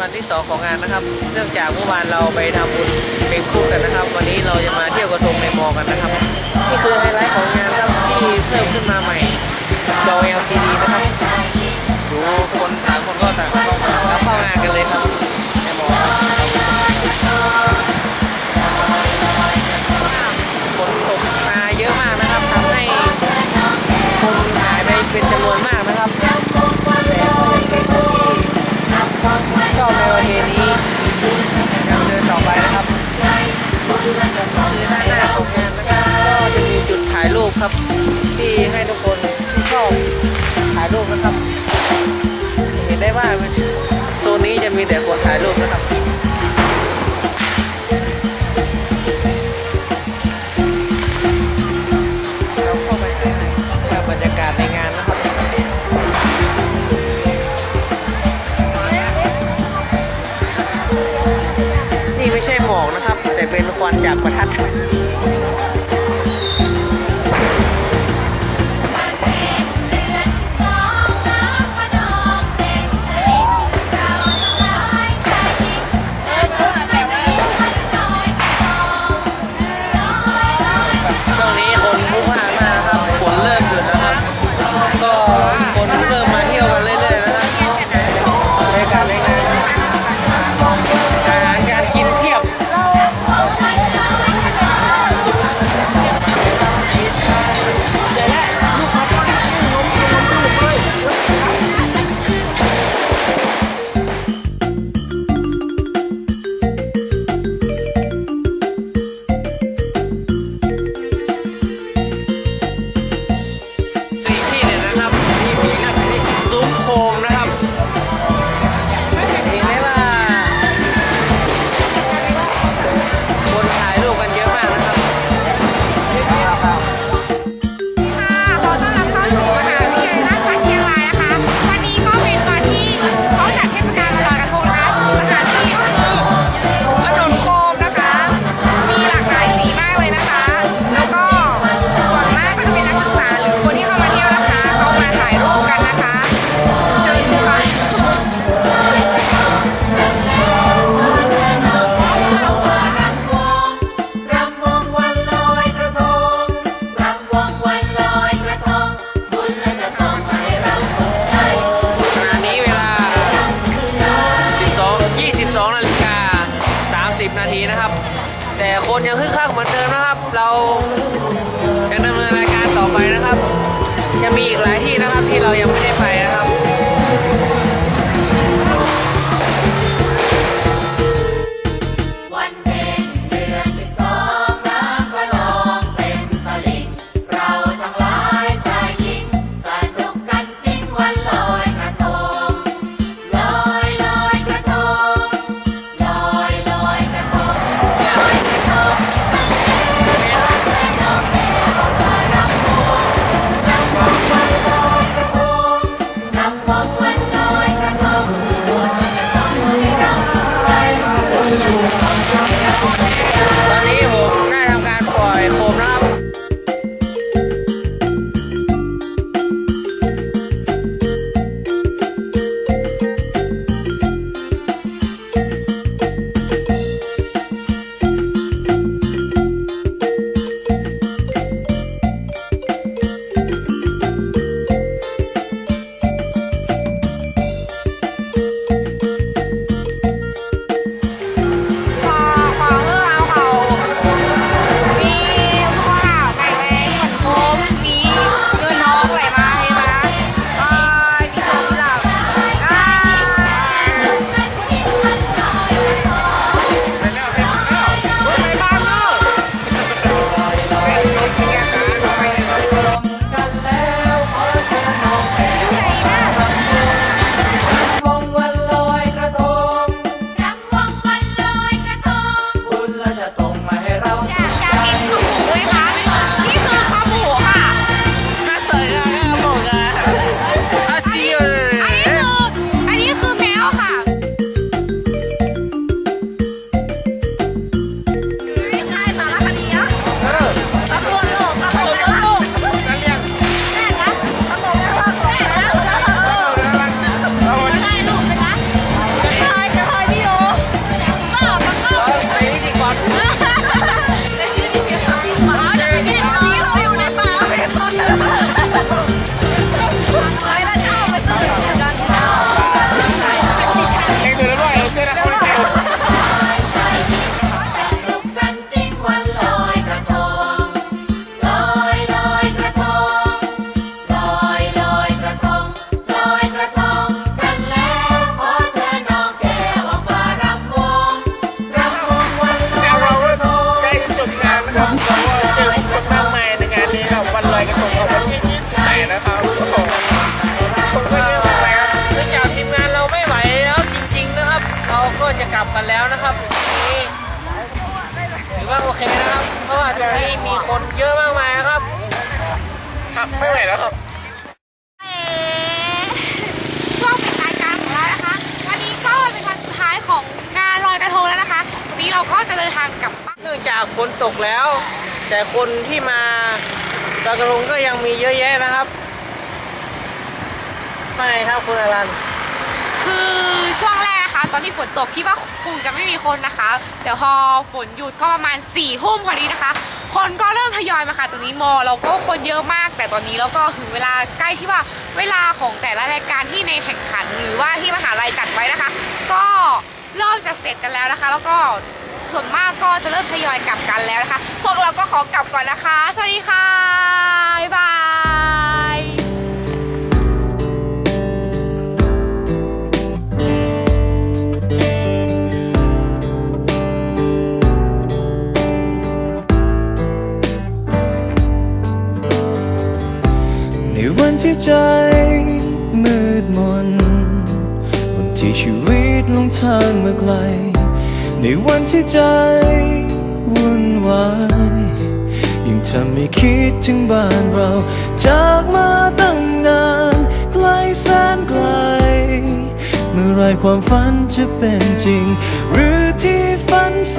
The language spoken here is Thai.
วันที่สองของงานนะครับ เนื่องจากเมื่อวานเราไปทำบุญเป็นคู่กันนะครับ วันนี้เราจะมาเที่ยวกระทงในมอกันนะครับนี่คือไฮไลท์ของงานครับที่เพิ่มขึ้นมาใหม่จอ LCD นะครับดูคนต่างคนก็ต่างเข้ามาแล้วเข้างานกันเลยครับในมอครับฝนตกมาเยอะมากนะครับทำให้คนหายไปเป็นจำนวนมากนะครับ ชอบในประเพณียังเดินต่อไปนะครับด้านหน้าของงานนะครับก็จะมีจุดถ่ายรูปครับ ที่ให้ทุกคนที่ชอบถ่ายรูปนะครับ เห็นได้ว่าโซนนี้จะมีแต่คนถ่ายรูปนะ หมอกนะครับ แต่เป็นควันจากประทัด คนยังคึกคักเหมือนเดิมนะครับ เรายังดำเนินรายการต่อไปนะครับ จะมีอีกหลายที่นะครับ กลับกันแล้วนะครับทีนี้ถือว่าโอเคนะครับ เพราะว่าตรงนี้มีคนเยอะมากมายนะครับครับไม่ไหวแล้วครับเอ๊ะช่วงปิดรายการของเรานะคะ วันนี้ก็เป็นวันสุดท้ายของงานลอยกระทงแล้วนะคะ วันนี้เราก็จะเดินทางกลับบ้านเนื่องจากฝนตกแล้ว แต่คนที่มาลอยกระทงก็ยังมีเยอะแยะนะครับว่าไงครับคุณอรันคือช่วงแรกนะคะ ตกคิดว่าคงจะไม่มีคนนะคะแต่พอฝนหยุดก็ประมาณ4ี่ทุ่มพอดีนะคะ คนก็เริ่มทยอยมาค่ะตรงนี้มอเราก็คนเยอะมาก แต่ตอนนี้เราก็ถึงเวลาใกล้ที่ว่าเวลาของแต่ละรายการที่ในแข่งขัน หรือว่าที่มหาลัยจัดไว้นะคะ ก็เริ่มจะเสร็จกันแล้วนะคะ แล้วก็ส่วนมากก็จะเริ่มทยอยกลับกันแล้วนะคะ พวกเราก็ขอกลับก่อนนะคะ สวัสดีค่ะบ๊ายบาย ใจมืดมนวันที่ชีวิตลงทางมาไกล ในวันที่ใจวุ่นวายยิ่งทำให้คิดถึงบ้านเรา จากมาตั้งนานไกลแสนไกล เมื่อไรความฝันจะเป็นจริง หรือที่ฝันไฟ